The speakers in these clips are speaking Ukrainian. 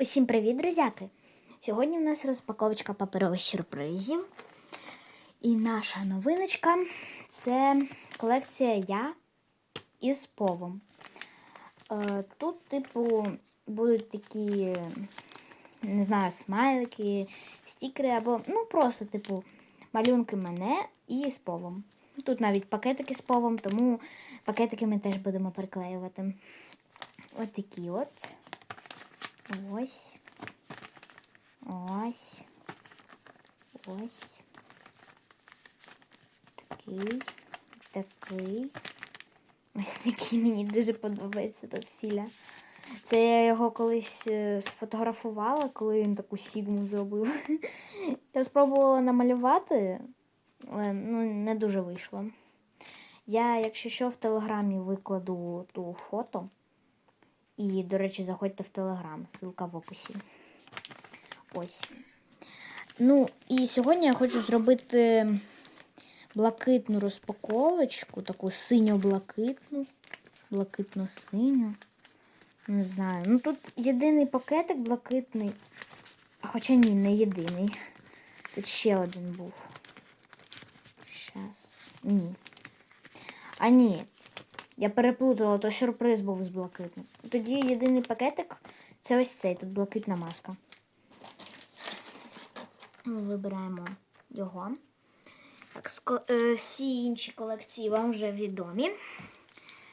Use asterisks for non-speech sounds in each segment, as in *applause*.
Усім привіт, друзяки! Сьогодні в нас розпаковочка паперових сюрпризів. І наша новиночка це колекція Я із повом. Е, Тут, типу, будуть такі, не знаю, смайлики, стікери або, ну, просто, типу, малюнки мене і з повом. Тут навіть пакетики з повом, тому пакетики ми теж будемо приклеювати. Ось такі от. Ось. Ось. Ось. Такий. Такий. Ось такий мені дуже подобається тут філя. Це я його колись е, сфотографувала, коли він таку сігму зробив. *laughs* Я спробувала намалювати, але ну, не дуже вийшло. Я, якщо що, в телеграмі викладу ту фото. І, до речі, заходьте в Телеграм, ссылка в описі. Ось. Ну, і сьогодні я хочу зробити блакитну розпаковочку, таку синьо-блакитну, блакитно-синю. Не знаю. Ну тут єдиний пакетик блакитний. Хоча ні, не єдиний. Тут ще один був. Щас. Ні. А ні, я переплутала, то сюрприз був з блакитним. Тоді єдиний пакетик це ось цей, тут блакитна маска. Ми вибираємо його. Так, е, всі інші колекції вам вже відомі.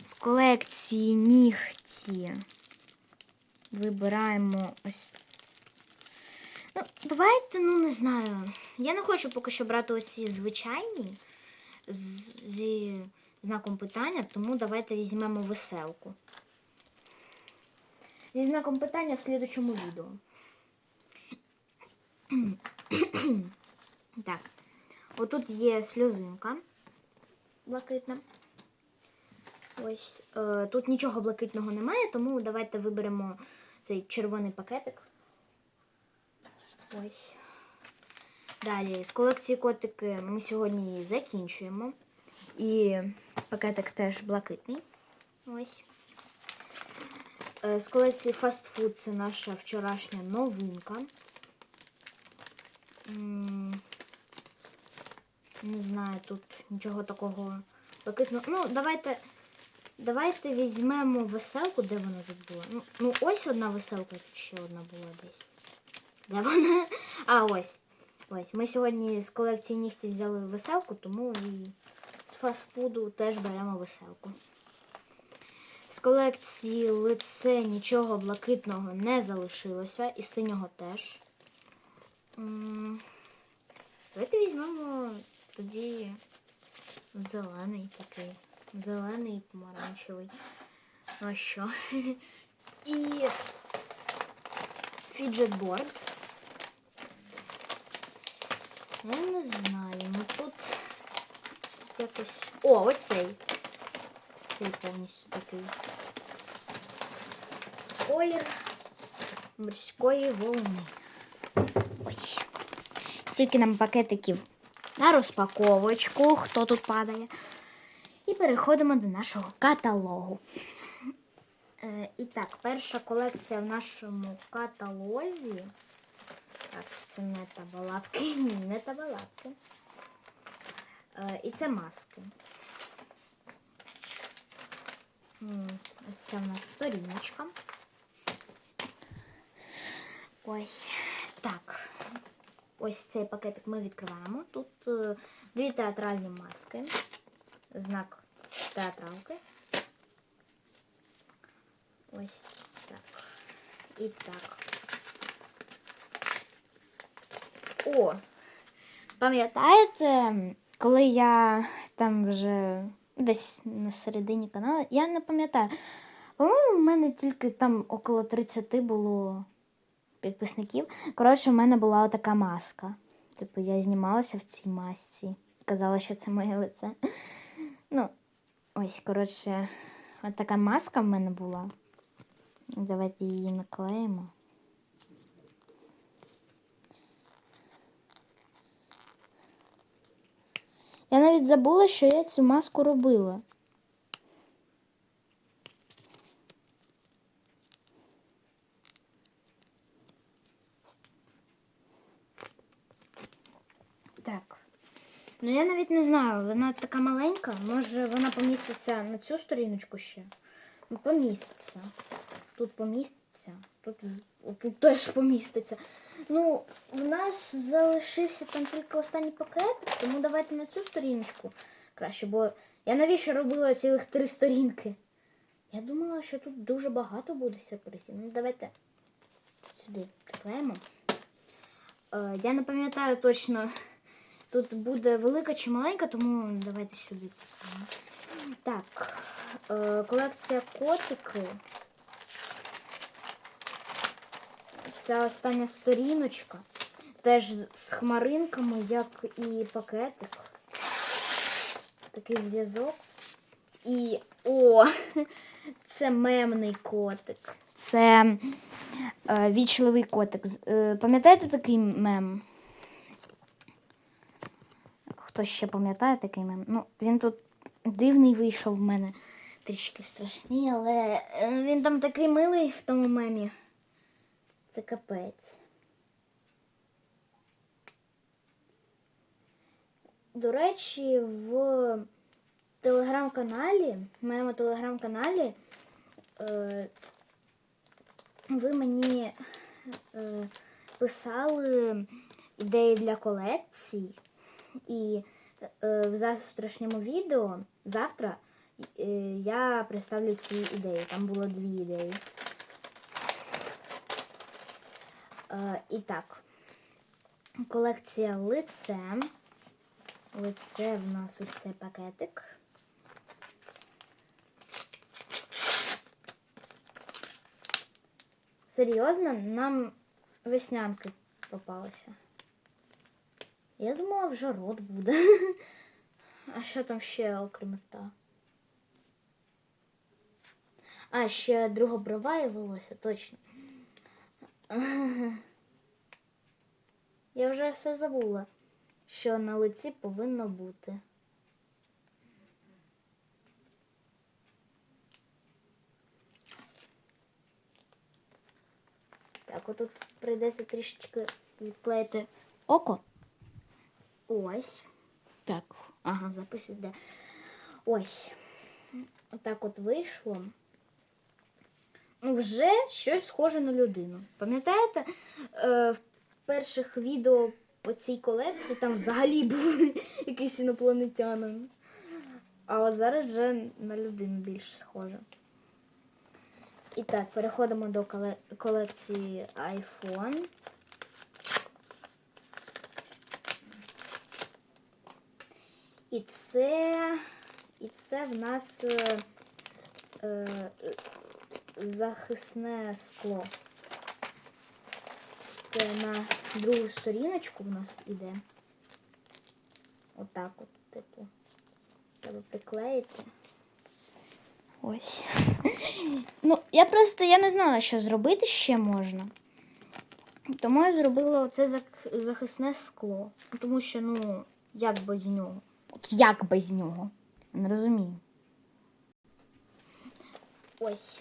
З колекції нігті вибираємо ось. Ну, давайте, ну не знаю. Я не хочу поки що брати ось ці звичайні з- зі знаком питання, тому давайте візьмемо веселку. Зі знаком питання в слідучому відео. *clears throat* так. Отут є сльозинка блакитна. Ось е, тут нічого блакитного немає, тому давайте виберемо цей червоний пакетик. Ось. Далі, з колекції котики ми сьогодні її закінчуємо. І пакетик теж блакитний. Ось. Е, З колекції фастфуд це наша вчорашня новинка. Не знаю, тут нічого такого блакитного. Ну, давайте, давайте візьмемо веселку, де вона тут була. Ну, ну ось одна веселка, тут ще одна була десь. Де вона? *laughs* А, ось. Ось. Ми сьогодні з колекції нігті взяли веселку, тому і з фастфуду теж беремо веселку. З колекції лице нічого блакитного не залишилося, і синього теж. Давайте візьмемо тоді зелений такий. Зелений помаранчевий. Ну що? *laughs* І фіджетборд. Я не знаю, ну тут якось. О, оцей. Цей повністю такий. Колір морської волни. Ой. Стільки нам пакетиків на розпаковочку, хто тут падає. І переходимо до нашого каталогу. Е, і так, перша колекція в нашому каталозі. Так, це не табалатки. *laughs* Не табалатки. Е, і це маски. Ось це в нас сторіночка. Ось так. Ось цей пакетик ми відкриваємо. Тут е, дві театральні маски. Знак театралки. Ось так. І так. О! Пам'ятаєте, коли я там вже десь на середині каналу, я не пам'ятаю. По-моєму, в мене тільки там около 30 було підписників. Коротше, в мене була така маска. Типу, я знімалася в цій масці. Казала, що це моє лице. Ну, ось, коротше, от така маска в мене була. Давайте її наклеїмо. навіть забула, що я цю маску робила. Так. Ну я навіть не знаю, вона така маленька, може вона поміститься на цю сторіночку ще. Ну, поміститься. Тут поміститься, тут, тут теж поміститься. Ну, в нас залишився там тільки останній пакет, тому давайте на цю сторіночку краще, бо я навіщо робила цілих три сторінки? Я думала, що тут дуже багато буде сюрпризів. Ну, давайте сюди приклеїмо. Е, я не пам'ятаю точно, тут буде велика чи маленька, тому давайте сюди приклеїмо. Так, е, колекція котики. Це остання сторіночка. Теж з хмаринками, як і пакетик. Такий зв'язок. І о, *laughs* це мемний котик. Це е, вічливий котик. Е, пам'ятаєте такий мем? Хто ще пам'ятає такий мем? Ну, він тут дивний вийшов в мене. Трішки страшний, але е, він там такий милий в тому мемі. Це капець. До речі, в телеграм-каналі, в моєму телеграм-каналі, е, ви мені е, писали ідеї для колекцій. І е, в завтрашньому відео, завтра, е, я представлю ці ідеї. Там було дві ідеї. Е, і так, колекція лице. Лице в нас ось цей пакетик. Серйозно, нам веснянки попалися. Я думала, вже рот буде. *laughs* А що там ще, окрім рта? А, ще друга брова і волосся, точно. *laughs* Я вже все забула, що на лиці повинно бути. Так, отут прийдеться трішечки відклеїти око. Ось. Так, ага, запис іде. Ось. Отак от вийшло. Ну, вже щось схоже на людину. Пам'ятаєте, е, в перших відео по цій колекції там взагалі був *laughs* якийсь інопланетянин. А от зараз вже на людину більш схоже. І так, переходимо до колекції iPhone. І це, і це в нас е, е, захисне скло. Це на другу сторіночку в нас іде. Отак от, типу. Треба приклеїти. Ось. *laughs* Ну, я просто я не знала, що зробити ще можна. Тому я зробила оце захисне скло. Тому що, ну, як без нього? От як без нього? Не розумію. Ось.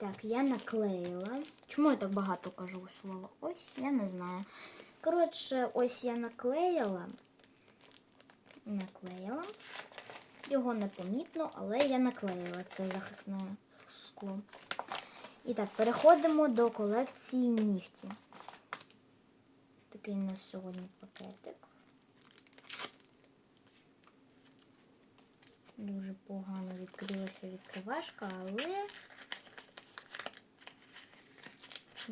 Так, я наклеїла. Чому я так багато кажу слова? Ось, я не знаю. Коротше, ось я наклеїла. Наклеїла. Його непомітно, але я наклеїла це захисне скло. І так, переходимо до колекції нігті. Такий у нас сьогодні пакетик. Дуже погано відкрилася відкривашка, але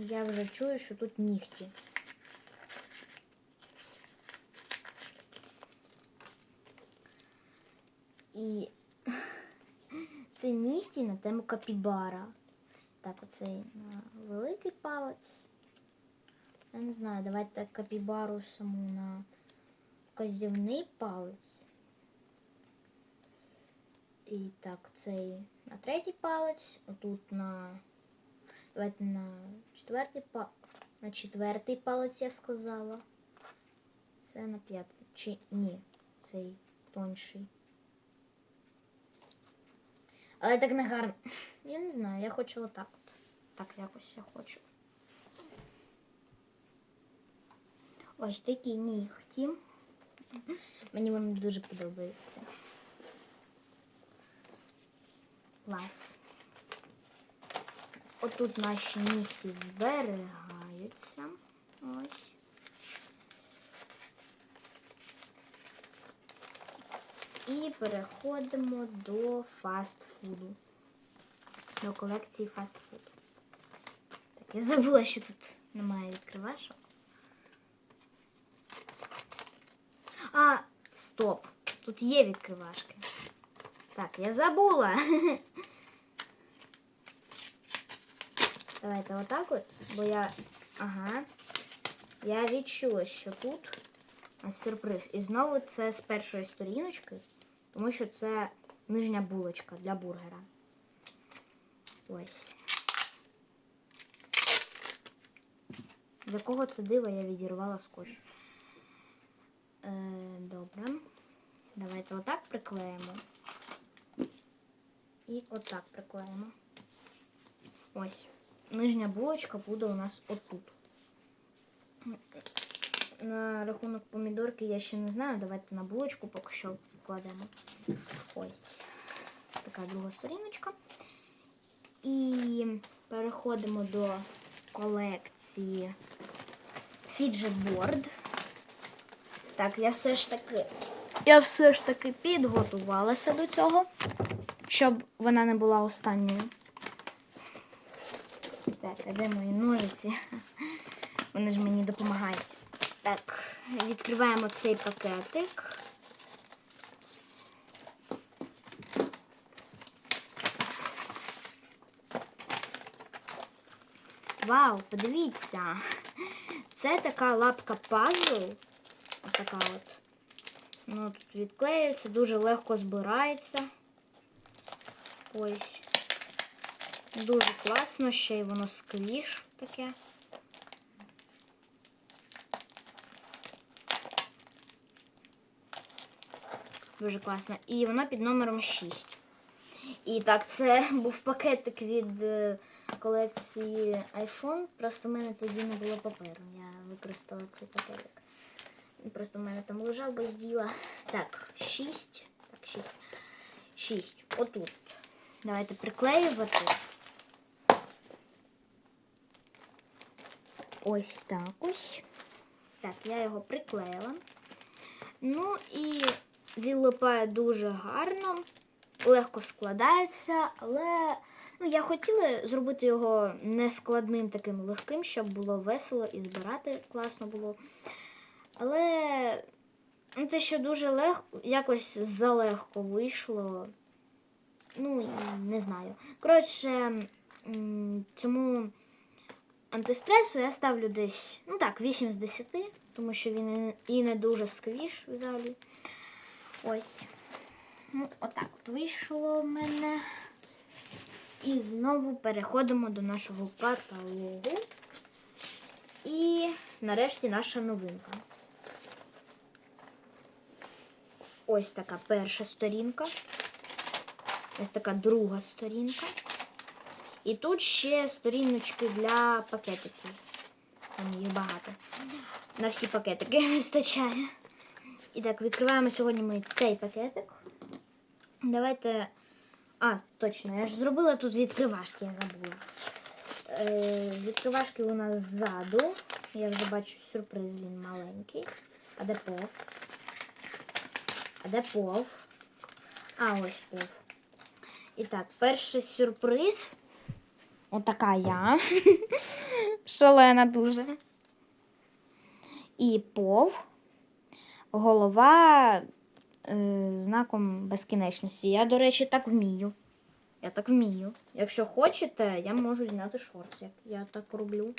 я вже чую, що тут нігті. І це нігті на тему капібара. Так, оцей на великий палець. Я не знаю, давайте капібару саму на казівний палець. І так, цей на третій палець, отут на. Давайте на четвертий па... На четвертий палець я сказала. Це на п'ятий. Чи ні, цей тонший. Але так не гарно. Я не знаю, я хочу отак. Так якось я хочу. Ось такі нігті. Мені вони дуже подобаються. Клас. Отут наші нігті зберігаються. Ось. І переходимо до фастфуду. До колекції фастфуду. Так, я забула, що тут немає відкривашок. А, стоп. Тут є відкривашки. Так, я забула. *laughs* Давайте отак от, бо я. Ага. Я відчула, що тут сюрприз. І знову це з першої сторіночки, тому що це нижня булочка для бургера. Ось. З якого це дива я відірвала скотч. Е, добре. Давайте отак приклеїмо. І отак приклеїмо. Ось. Нижня булочка буде у нас отут. На рахунок помідорки я ще не знаю. Давайте на булочку поки що вкладемо. Ось така друга сторіночка. І переходимо до колекції Fidget Board. Так, я все ж таки. Я все ж таки підготувалася до цього, щоб вона не була останньою. Так, а де мої ножиці? *laughs* Вони ж мені допомагають. Так, відкриваємо цей пакетик. Вау, подивіться. Це така лапка пазл. Ось така от. Ну, тут відклеюється, дуже легко збирається. Ось. Дуже класно, ще й воно сквіш таке. Дуже класно. І воно під номером 6. І так, це *laughs* був пакетик від е, колекції iPhone. Просто в мене тоді не було паперу. Я використала цей пакетик. Просто в мене там лежав без діла. Так, 6. Так, 6. 6. Отут. Давайте приклеювати. Ось так ось. Так, я його приклеїла. Ну і відлипає дуже гарно, легко складається, але ну, я хотіла зробити його нескладним таким легким, щоб було весело і збирати класно було. Але ну, те, що дуже легко, якось залегко вийшло. Ну, не знаю. Коротше, цьому антистресу я ставлю десь, ну так, 8 з 10, тому що він і не- дуже сквіш взагалі. Ось. Ну, отак от вийшло в мене. І знову переходимо до нашого каталогу. І нарешті наша новинка. Ось така перша сторінка. Ось така друга сторінка. І тут ще сторіночки для пакетиків. Там їх багато. На всі пакетики *laughs* вистачає. І так, відкриваємо сьогодні ми цей пакетик. Давайте. А, точно, я ж зробила тут відкривашки, я забула. Е, відкривашки у нас ззаду. Я вже бачу сюрприз, він маленький. А де пов? А де пов? А, ось пов. І так, перший сюрприз. Отака я. *laughs* Шалена дуже. І пов. Голова е, знаком безкінечності. Я, до речі, так вмію. Я так вмію. Якщо хочете, я можу зняти шорт, як я так роблю.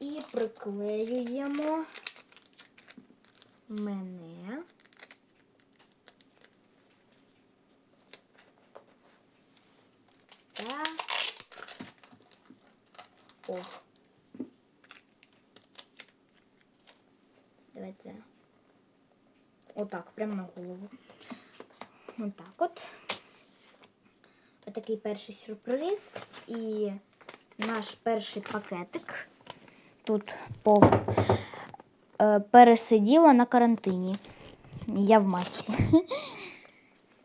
І приклеюємо мене. О. Давайте. Отак, прямо на голову. Отак от. Отакий перший сюрприз. І наш перший пакетик. Тут пов е, пересиділа на карантині. Я в масці. *laughs*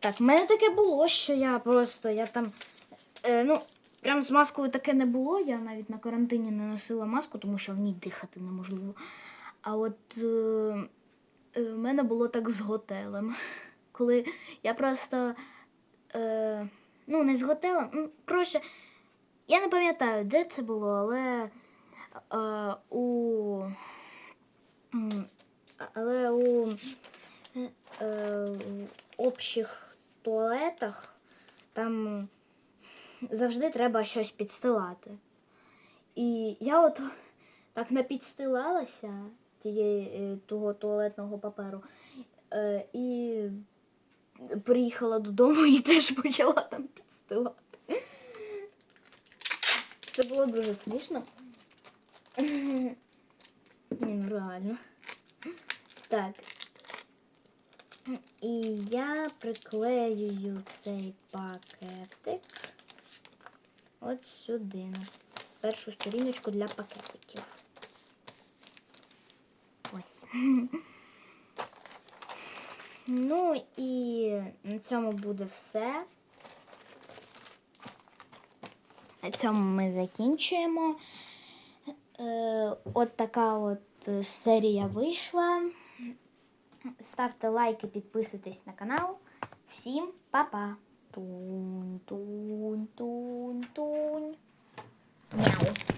Так, в мене таке було, що я просто я там. Е, ну, прям з маскою таке не було. Я навіть на карантині не носила маску, тому що в ній дихати неможливо. А от е, е, в мене було так з готелем. *laughs* Коли я просто. Е, ну, не з готелем. Коротше, я не пам'ятаю, де це було, але е, у. Але у е, в общих туалетах там завжди треба щось підстилати. І я от *laughs* так напідстилалася тієї е, того туалетного паперу е, і приїхала додому *laughs* і теж почала там підстилати. Це було дуже смішно. *laughs* Ні, ну реально. Так. І я приклеюю цей пакетик от сюди, першу сторіночку для пакетиків. Ось. Ну і на цьому буде все. На цьому ми закінчуємо. Е, от така от е, серія вийшла. Ставте лайки, підписуйтесь на канал. Всім па-па! Тунь, тунь, тунь, тунь. Мяу.